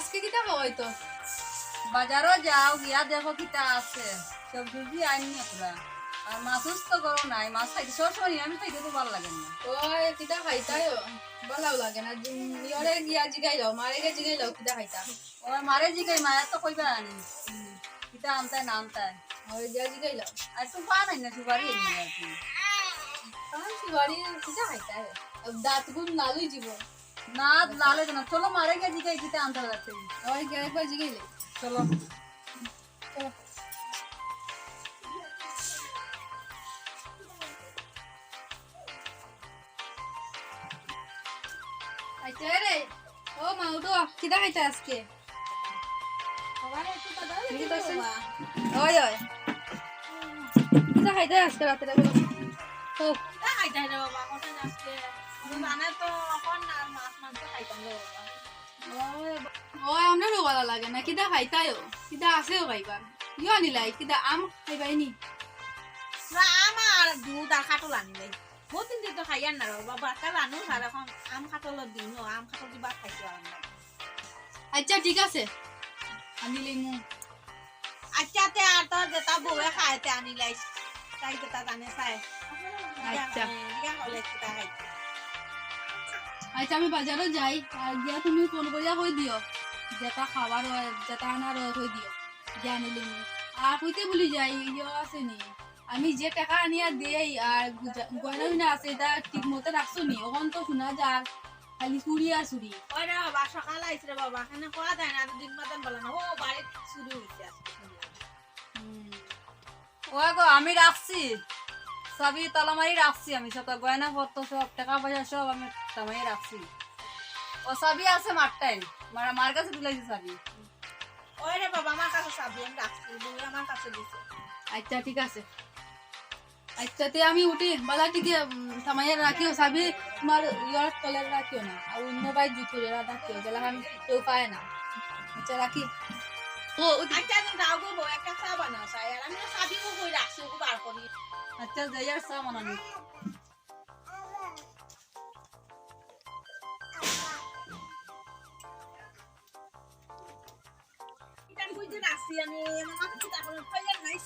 আজকে কিটা খাওয়াই তো বাজারও যাও গিয়া দেখো কিটা আছে। সব সবজি আইনি পুরা আর মাছ তো করো নাই মাছ খাইতে সবসময় নিরামিষ খাইতে তো ভালো লাগে না। ওই কিটা খাইতাই ভালো লাগে না। ইয়রে গিয়া জিগাই লও মারে গে জিগাই লও কিটা খাইতা। ওর মারে জিগাই মায়ের তো কইবা আনি কিটা আনতায় না আনতায় ওই গিয়া জিগাই লও। আর তো পা নাই না সুপারি এনে আর কি। খাইতাই? দাঁত গুণ আনতে যাচ্ছে ওই গিয়া একবার জিগাই লে চলো। আইতে রে। ও মা উঠো আজকে। কি কইছে? ওই ওই। খাইতা আজকে রাতে ও। ওই আমরা রোগালা লাগে না কিটা খাইতায়ও কিটা আছেও খাইবার ইয় আনিলাই কিটা আম খাইবাই নি? আমার দুধ আর খাটল আনিলে। বহুত দিন তো খাইয়ার না বাবা বাচ্চা মানুষ আর এখন আম খাটলের দিন আম খাটল দিবা খাইতে আর না আচ্ছা ঠিক আছে। আনিলি মু আচ্ছা তে আর তোর যেটা বউয়ে খাইতে আনিলাই। তাই যেটা জানে চাই। আচ্ছা। আচ্ছা আমি বাজারও যাই। আর গিয়া তুমি ফোন করিয়া কই দিও যেটা খাবার হয় যেটা আনার হয় কই দিও গিয়া আনিলি মু আর কইতে বলি যাই ইয়ে আছে নি। আমি যে টাকা আনিয়া দেই আর গয়না বিনা আছে এটা ঠিক মতো রাখছো নি? ওখান তো শোনা যার খালি চুরি আর চুরি। ওই রে বাবা সকাল আইছে রে বাবা। এখানে কোয়া যায় না দিন মতন বলে না। ও বাড়ি শুরু হইছে। ও গো আমি রাখছি সবই তলামারি রাখছি আমি। সব গয়না পত্র সব টাকা পয়সা সব আমি তামাই রাখছি। ও সবই আছে মারটাই মার মার কাছে তুলেছি সবই। ওই রে বাবা আমার কাছে চাবি আমি রাখছি বউয়ে আমার কাছে দিছে। আচ্ছা ঠিক আছে। আচ্ছা তে আমি উঠি বালা টিকে রাখিও তোমার ইয়ার তলে রাখিও না আর অন্য বাই জুতো যারা রাখিও যারা আমি কেউ পায় না। আচ্ছা রাখি। ও। আচ্ছা তুমি যাও গো বউ একটা চা বানাও চাই আর আমি গো কই রাখছি ওকে বার করি। আচ্ছা যাই আর চা বানানি। রাখছি আমি নাই।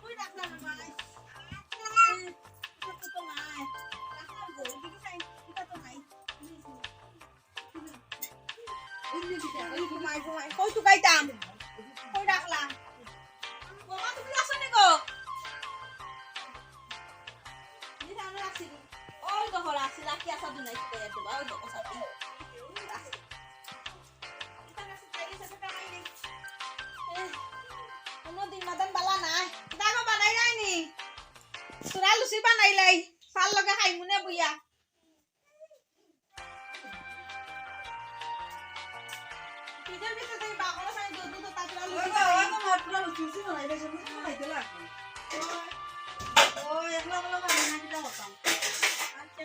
কই রাখলাম ভাই তো নাই, রাখলাম গো এদিকে কই তো গাইতাম কই রাখলাম? বাবা তুমি রাখছো নি গো। আমি তো আসা চূড়া লুচি বানাই লাই। চাল লগে খাই মুনে বুইয়া। ফ্রিজের ভিতরে তুমি বাকলা খাই দুধ দুধ তারপরে লুচি খাই আচ্ছা।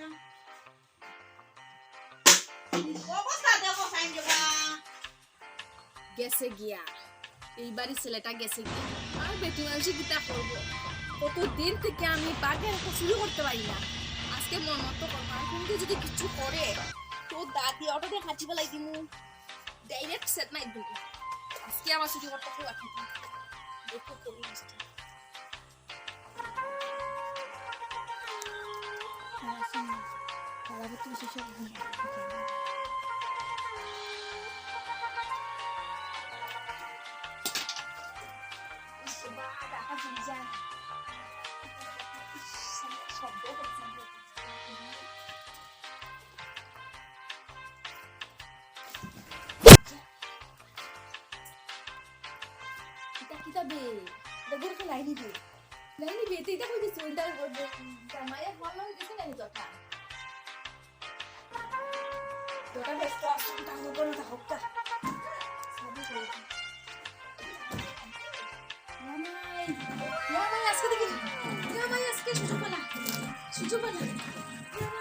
অবস্থা দেখো গেছে গিয়া। এইবারই ছেলেটা গেছে গিয়া। আর বেটি মানুষই গীতা করব? কতদিন থেকে আমি বাঘে রাখা শুরু করতে পারি না। আজকে মন মতো করব যদি কিছু করে, তো দাদি অটোতে হাঁচি বেলাই দিমু। ডাইরেক্ট সেট মাই দিব আজকে আমার শুরু করতে খুব এটা কিতা বে দগর কে লাইনি বে লাইনি বে তুই এটা কই দিছিস উল্টা ভালো হয়ে গেছে নাকি কথা তোটা ব্যস্ত আসুন তা হোক সাবি করে জামাই জামাই আজকে দেখি। আজকে সুযোগ পালা। সুযোগ পালা।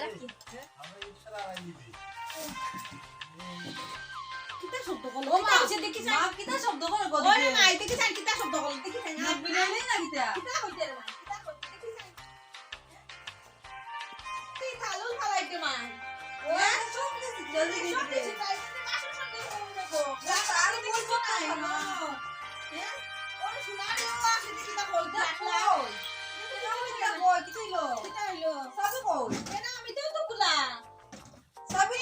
কি লগে রাখি কিতা শব্দ করল ও কিতা মা হইছে দেখি চাই মা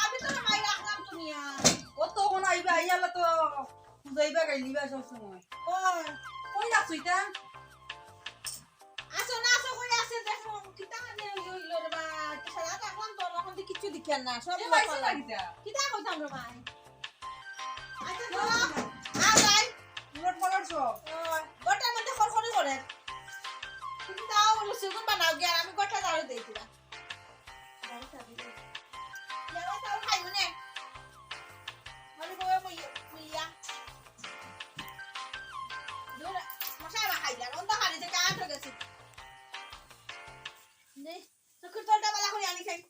কিতা শব্দ করে গো ওরে মাই দেখি চাই কিতা শব্দ করল দেখি চাই না বিনালি না কিতা কিতা হইছে রে মাই কিতা হইছে দেখি চাই তুই থালুল ফালাইতে মাই ও সব কিছু জলদি সব দিতে কিছু চাই মাসের সঙ্গে করব দেখো না তার বলব না হ্যাঁ ওরে শুনারে ও আসে দেখি তা বলতে আসলা কিছু হইল কিতা হইল সাবি। কই? কেন আমি তো তো কুলা সাবি কই দেবো যাই সাবি তো না মাই রাখলাম তুমি আর ও খাই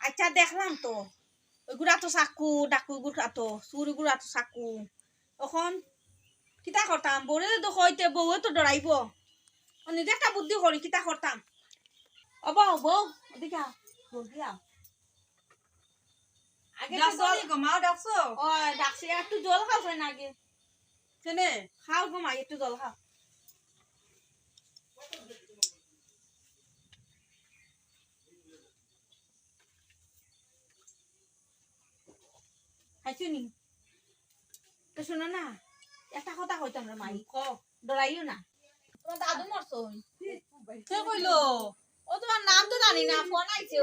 আচ্ছা দেখলাম তো ওইগুলা তো চাকু ডাকু গুড়া তো চুরি গুড়া চাকু। এখন কিতা করতাম? বউরে তো হইতে বউয়ে তো ডরাইব। নিজে একটা বুদ্ধি করি কিতা করতাম? অব বউ ওদিকে আও, জলদি আও। আগে তো ডাকছো জল নি গো মা ডাকছো? ও ডাকছি। একটু জল খাও না আগে কেনে? খাও গো মা একটু জল খাও। খাইছো নি? তো শোনো না একটা কথা কইতাম রে মাই। ক ডরাইও না। তোমার দাদু মরছো। কে কইলো? ও তোমার নাম তো জানি না ফোন আইছে।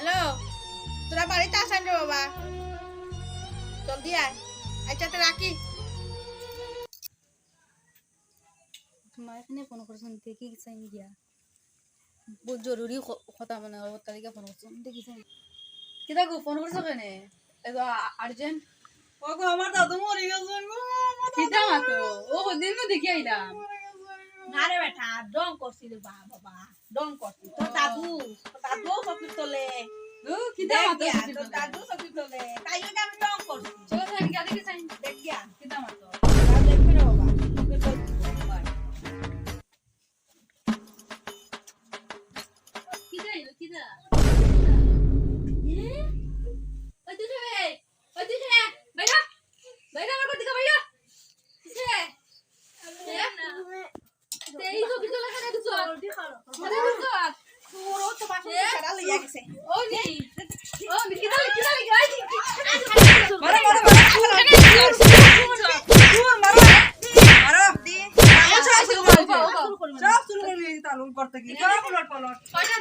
হ্যালো? তোরা বাড়িতে আসেন রে বাবা। জলদি আয়। আচ্ছা তো রাখি। তোমার এখানে ফোন করছেন দেখি চাই গিয়া। বহুত জরুরি ক- কথা মানে তারিখে ফোন করছেন দেখি চাই। কিতা গো ফোন করছ কেনে? এগো আর্জেন্ট? ও গো আমার দাদু মরে গেছে গো আমার কিতা মাতো ও দিন তো দেখি আইলাম। না রে বেটা ডং করছিল বা বাবা ডং করছিল। তোর দাদু। ও কিতা দেখ মাতো গিয়া, তোর দাদু সবই তোলে তাই জন্য কয়টা